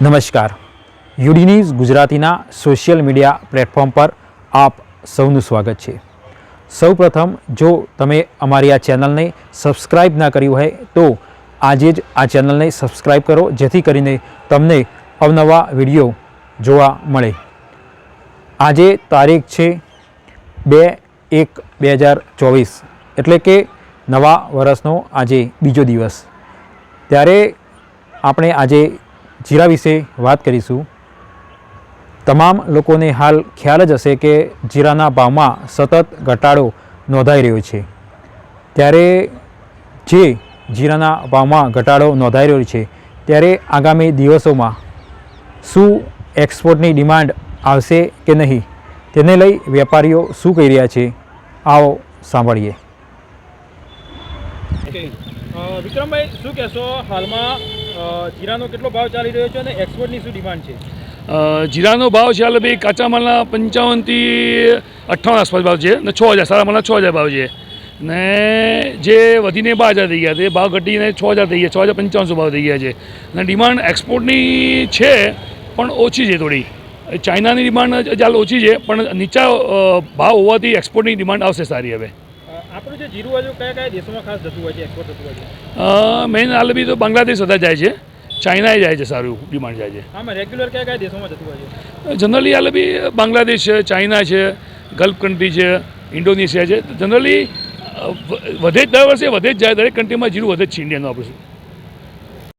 નમસ્કાર. UD news ગુજરાતીના social media platform પર આપ સૌનું સ્વાગત છે. સૌપ્રથમ, જો તમે અમારી આ ચેનલને સબસ્ક્રાઇબ ના કર્યું હોય, તો આજે જ આ ચેનલને સબસ્ક્રાઇબ કરો, જેથી કરીને તમને અવનવા વીડિયો જોવા મળે. આજે તારીખ છે બે એક બે હજાર ચોવીસ, એટલે કે નવા વર્ષનો આજે બીજો દિવસ. ત્યારે આપણે આજે જીરા વિશે વાત કરીશું. તમામ લોકોને હાલ ખ્યાલ જ હશે કે જીરાના ભાવમાં સતત ઘટાડો નોંધાઈ રહ્યો છે. ત્યારે જે જીરાના ભાવમાં ઘટાડો નોંધાઈ રહ્યો છે, ત્યારે આગામી દિવસોમાં શું એક્સપોર્ટની ડિમાન્ડ આવશે કે નહીં, તેને લઈ વેપારીઓ શું કહી રહ્યા છે, આવો સાંભળીએ. વિક્રમભાઈ, શું કહેશો? હાલમાં જીરાનો કેટલો ભાવ ચાલી રહ્યો છે અને એક્સપોર્ટની શું ડિમાન્ડ છે? જીરાનો ભાવ છે હાલ ભાઈ કાચા માલના પંચાવનથી અઠ્ઠાવન આસપાસ ભાવ છે ને છ હજાર સારા માલના છ હજાર ભાવ છે. ને જે વધીને બાર હજાર થઈ ગયા તે ભાવ ઘટીને છ હજાર થઈ ગયા, છ હજાર પંચાવનસો ભાવ થઈ ગયા છે. અને ડિમાન્ડ એક્સપોર્ટની છે, પણ ઓછી છે થોડી. ચાઇનાની ડિમાન્ડ ચાલ ઓછી છે, પણ નીચા ભાવ હોવાથી એક્સપોર્ટની ડિમાન્ડ આવશે સારી હવે. આપણું જે જીરું હજુ કયા કયા દેશોમાં ખાસ જતું હોય છે એક્સપોર્ટ થતું હોય છે? મેઇન આલબી તો બાંગ્લાદેશ વધારે જાય છે ચાઇનાએ જાય છે સારું ડિમાન્ડ જાય છે. આમાં રેગ્યુલર કયા કયા દેશોમાં જતું હોય છે? જનરલી આલબી બાંગ્લાદેશ છે ચાઇના છે ગલ્ફ કન્ટ્રી છે ઇન્ડોનેશિયા છે. જનરલી વધે જ દર વર્ષે વધે જ જાય દરેક કન્ટ્રીમાં જીરું વધે જ છે ઇન્ડિયાનું આપણું